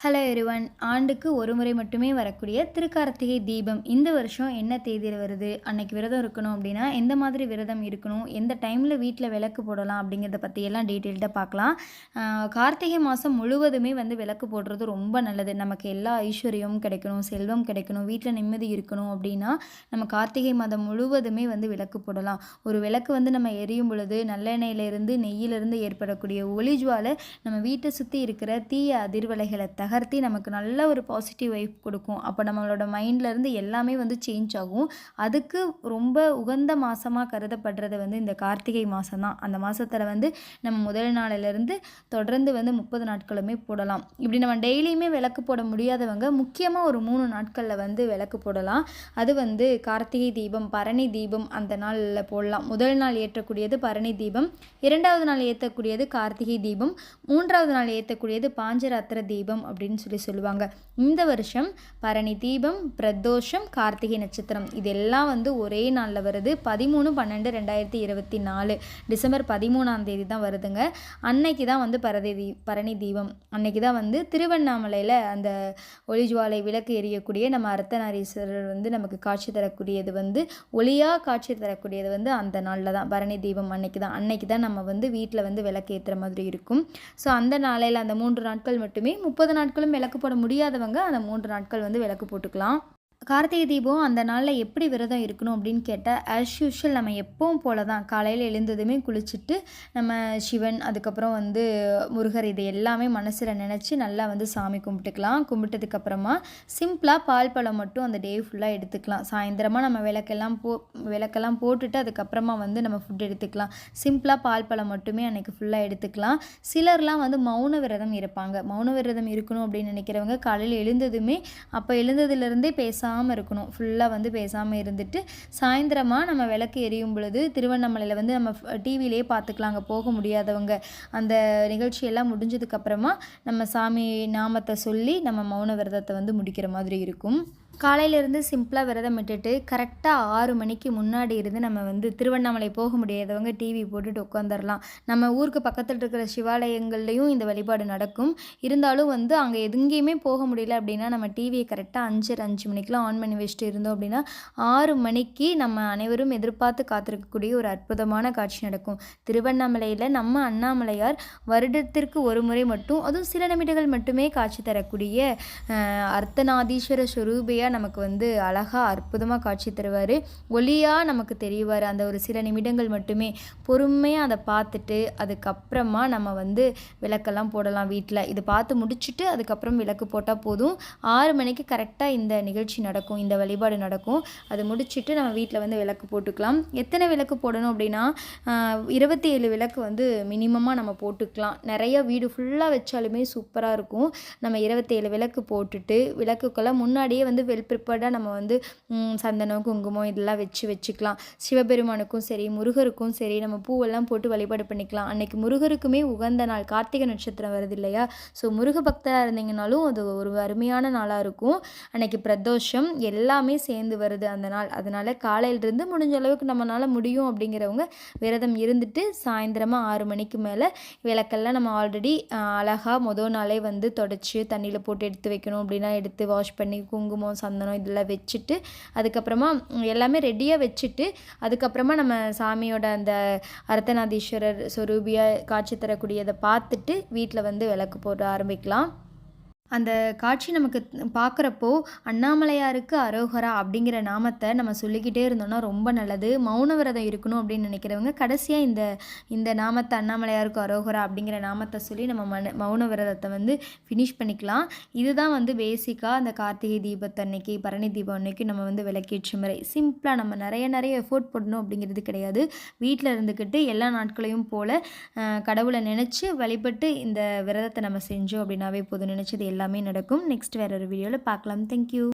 Hello everyone ஆண்டுக்கு ஒரு முறை மட்டுமே வரக்கூடிய திருக்கார்த்திகை தீபம். இந்த வருஷம் என்ன தேதியில் வருது? அன்னைக்கு விரதம் இருக்கணும் அப்படின்னா எந்த மாதிரி விரதம் இருக்கணும்? எந்த டைமில் வீட்டில் விளக்கு போடலாம் அப்படிங்கிறத பற்றியெல்லாம் டீட்டெயில்டாக பார்க்கலாம். கார்த்திகை மாதம் முழுவதுமே வந்து விளக்கு போடுறது ரொம்ப நல்லது. நமக்கு எல்லா ஐஸ்வர்யமும் கிடைக்கணும் செல்வம் கிடைக்கணும் வீட்டில் நிம்மதி இருக்கணும் அப்படின்னா நம்ம கார்த்திகை மாதம் முழுவதுமே வந்து விளக்கு போடலாம். ஒரு விளக்கு வந்து நம்ம எரியும் பொழுது நல்லெண்ணெயிலிருந்து நெய்யிலிருந்து ஏற்படக்கூடிய ஒளிஜுவாலை நம்ம வீட்டை சுற்றி இருக்கிற தீய அதிர்வலைகளை நகர்த்தி நமக்கு நல்ல ஒரு பாசிட்டிவ் வைப் கொடுக்கும். அப்போ நம்மளோட மைண்ட்லேருந்து எல்லாமே வந்து சேஞ்ச் ஆகும். அதுக்கு ரொம்ப உகந்த மாதமாக கருதப்படுறது வந்து இந்த கார்த்திகை மாதம் தான். அந்த மாதத்தில் வந்து நம்ம முதல் நாளிலேருந்து தொடர்ந்து வந்து முப்பது நாட்களுமே போடலாம். இப்படி நம்ம டெய்லியுமே விளக்கு போட முடியாதவங்க முக்கியமாக ஒரு மூணு நாட்களில் வந்து விளக்கு போடலாம். அது வந்து கார்த்திகை தீபம் பரணி தீபம் அந்த நாளில் போடலாம். முதல் நாள் ஏற்றக்கூடியது பரணி தீபம் இரண்டாவது நாள் ஏற்றக்கூடியது கார்த்திகை தீபம் மூன்றாவது நாள் ஏற்றக்கூடியது பாஞ்சராத்திர தீபம் அப்படின்னு சொல்லி சொல்லுவாங்க. இந்த வருஷம் பரணி தீபம் பிரதோஷம் கார்த்திகை நட்சத்திரம். இதெல்லாம் வந்து ஒரே நாளில் வருது. பதிமூணு பன்னெண்டு ரெண்டாயிரத்தி இருபத்தி நாலு. டிசம்பர் பதிமூணாம் தேதி தான் வருதுங்க. அன்னைக்கு தான் வந்து பரதி தீ பரணி தீபம். அன்னைக்கு தான் வந்து திருவண்ணாமலையில் அந்த ஒளிஜுவாலை விளக்கு எரியக்கூடிய நம்ம அர்த்தநாரீஸ்வரர் வந்து நமக்கு காட்சி தரக்கூடியது வந்து ஒளியாக காட்சி தரக்கூடியது வந்து அந்த நாளில் தான். பரணி தீபம் அன்னைக்கு தான். அன்னைக்கு தான் நம்ம வந்து வீட்டில் வந்து விளக்கு ஏற்றுற மாதிரி இருக்கும். ஸோ அந்த நாளையில் அந்த மூன்று நாட்கள் மட்டுமே முப்பது நாட்கள் நாட்களும் விளக்கு போட முடியாதவங்க அந்த மூன்று நாட்கள் வந்து விளக்கு போட்டுக்கலாம். கார்த்திகை தீபம் அந்த நாளில் எப்படி விரதம் இருக்கணும் அப்படின்னு கேட்டால் ஆஸ் யூஷுவல் நம்ம எப்பவும் போல தான் காலையில் எழுந்ததுமே குளிச்சுட்டு நம்ம சிவன் அதுக்கப்புறம் வந்து முருகர் இது எல்லாமே மனசில் நினச்சி நல்லா வந்து சாமி கும்பிட்டுக்கலாம். கும்பிட்டதுக்கப்புறமா சிம்பிளாக பால் பழம் மட்டும் அந்த டே ஃபுல்லாக எடுத்துக்கலாம். சாயந்தரமாக நம்ம விளக்கெல்லாம் போ விளக்கெல்லாம் போட்டுட்டு அதுக்கப்புறமா வந்து நம்ம ஃபுட் எடுத்துக்கலாம். சிம்பிளாக பால் பழம் மட்டுமே அன்றைக்கி ஃபுல்லாக எடுத்துக்கலாம். சிலர்லாம் வந்து மௌன விரதம் இருப்பாங்க. மௌன விரதம் இருக்கணும் அப்படின்னு நினைக்கிறவங்க காலையில் எழுந்ததுமே அப்போ எழுந்ததுலேருந்தே பேச பேசாமல் இருக்கணும். ஃபுல்லாக வந்து பேசாமல் இருந்துட்டு சாயந்தரமாக நம்ம விளக்கு எரியும் பொழுது திருவண்ணாமலையில் வந்து நம்ம டிவிலே பார்த்துக்கலாம். அங்கே போக முடியாதவங்க. அந்த நிகழ்ச்சியெல்லாம் முடிஞ்சதுக்கப்புறமா நம்ம சாமி நாமத்தை சொல்லி நம்ம மௌன விரதத்தை வந்து முடிக்கிற மாதிரி இருக்கும். காலையிலேருந்து சிம்பிளாக விரதம் விட்டுட்டு கரெக்டாக ஆறு மணிக்கு முன்னாடி இருந்து நம்ம வந்து திருவண்ணாமலை போக முடியாதவங்க டிவி போட்டுட்டு உட்காந்துடலாம் நம்ம ஊருக்கு பக்கத்தில் இருக்கிற சிவாலயங்கள்லேயும் இந்த வழிபாடு நடக்கும். இருந்தாலும் வந்து அங்கே எங்கேயுமே போக முடியல அப்படின்னா நம்ம டிவியை கரெக்டாக அஞ்சு அஞ்சு மணிக்கெலாம் ஆன் பண்ணி வச்சுட்டு இருந்தோம் அப்படின்னா ஆறு மணிக்கு நம்ம அனைவரும் எதிர்பார்த்து காத்திருக்கக்கூடிய ஒரு அற்புதமான காட்சி நடக்கும். திருவண்ணாமலையில் நம்ம அண்ணாமலையார் வருடத்திற்கு ஒரு முறை மட்டும் அதுவும் சில நிமிடங்கள் மட்டுமே காட்சி தரக்கூடிய அர்த்தநாதீஸ்வர ஸ்வரூபியாக நமக்கு வந்து அழகாக அற்புதமாக காட்சி தருவார். ஒளியாக நமக்கு தெரிவார். அந்த ஒரு சில நிமிடங்கள் மட்டுமே பொறுமையாக அதை பார்த்துட்டு அதுக்கப்புறமா நம்ம வந்து விளக்கெல்லாம் போடலாம் வீட்டில் இது பார்த்து முடிச்சுட்டு அதுக்கப்புறம் விளக்கு போட்டால் போதும். ஆறு மணிக்கு கரெக்டாக இந்த நிகழ்ச்சி நடக்கும் இந்த வழிபாடு நடக்கும். அது முடிச்சுட்டு நம்ம வீட்டில் வந்து விளக்கு போட்டுக்கலாம். எத்தனை விளக்கு போடணும் அப்படின்னா இருபத்தி ஏழு விளக்கு வந்து மினிமமாக நம்ம போட்டுக்கலாம். நிறைய வீடு ஃபுல்லாக வச்சாலுமே சூப்பராக இருக்கும். நம்ம இருபத்தேழு விளக்கு போட்டுட்டு விளக்குக்கெல்லாம் முன்னாடியே வந்து வெல் ப்ரிப்பேர்டாக நம்ம வந்து சந்தனம் குங்குமம் இதெல்லாம் வச்சு வச்சுக்கலாம். சிவபெருமானுக்கும் சரி முருகருக்கும் சரி நம்ம பூவெல்லாம் போட்டு வழிபாடு பண்ணிக்கலாம். அன்னைக்கு முருகருக்குமே உகந்த நாள் கார்த்திகை நட்சத்திரம் வருது இல்லையா? ஸோ முருக பக்தராக இருந்தீங்கனாலும் அது ஒரு அருமையான நாளாக இருக்கும். அன்னைக்கு பிரதோஷம் எல்லாமே சேர்ந்து வருது அந்த நாள். அதனால் காலையிலிருந்து முடிஞ்ச அளவுக்கு நம்மளால் முடியும் அப்படிங்கிறவங்க விரதம் இருந்துட்டு சாயந்தரமாக ஆறு மணிக்கு மேலே விளக்கெல்லாம் நம்ம ஆல்ரெடி அழகாக மொதல் நாளே வந்து தொடச்சி தண்ணியில் போட்டு எடுத்து வைக்கணும் அப்படின்னா எடுத்து வாஷ் பண்ணி குங்குமம் சந்தனம் இதெல்லாம் வச்சுட்டு அதுக்கப்புறமா எல்லாமே ரெடியாக வச்சுட்டு அதுக்கப்புறமா நம்ம சாமியோட அந்த அர்த்தநாதீஸ்வரர் சொரூபியாக காட்சி தரக்கூடியதை பார்த்துட்டு வீட்டில் வந்து விளக்கு போட ஆரம்பிக்கலாம். அந்த காட்சி நமக்கு பார்க்குறப்போ அண்ணாமலையாருக்கு அரோகரா அப்படிங்கிற நாமத்தை நம்ம சொல்லிக்கிட்டே இருந்தோம்னா ரொம்ப நல்லது. மௌன விரதம் இருக்கணும் அப்படின்னு நினைக்கிறவங்க கடைசியாக இந்த இந்த நாமத்தை அண்ணாமலையாருக்கு அரோகரா அப்படிங்கிற நாமத்தை சொல்லி நம்ம மன மௌன விரதத்தை வந்து ஃபினிஷ் பண்ணிக்கலாம். இதுதான் வந்து பேசிக்காக அந்த கார்த்திகை தீபத்தை அன்னைக்கு பரணி தீபம் அன்னைக்கு நம்ம வந்து விளக்கேற்று முறை. சிம்பிளாக நம்ம நிறைய நிறைய எஃபோர்ட் போடணும் அப்படிங்கிறது கிடையாது. வீட்டில் இருந்துக்கிட்டு எல்லா நாட்களையும் போல் கடவுளை நினச்சி வழிபட்டு இந்த விரதத்தை நம்ம செஞ்சோம் அப்படின்னாவே போதும். நினச்சது எல்லாமே நடக்கும். நெக்ஸ்ட் வேறு ஒரு வீடியோவில் பார்க்கலாம். தேங்க்யூ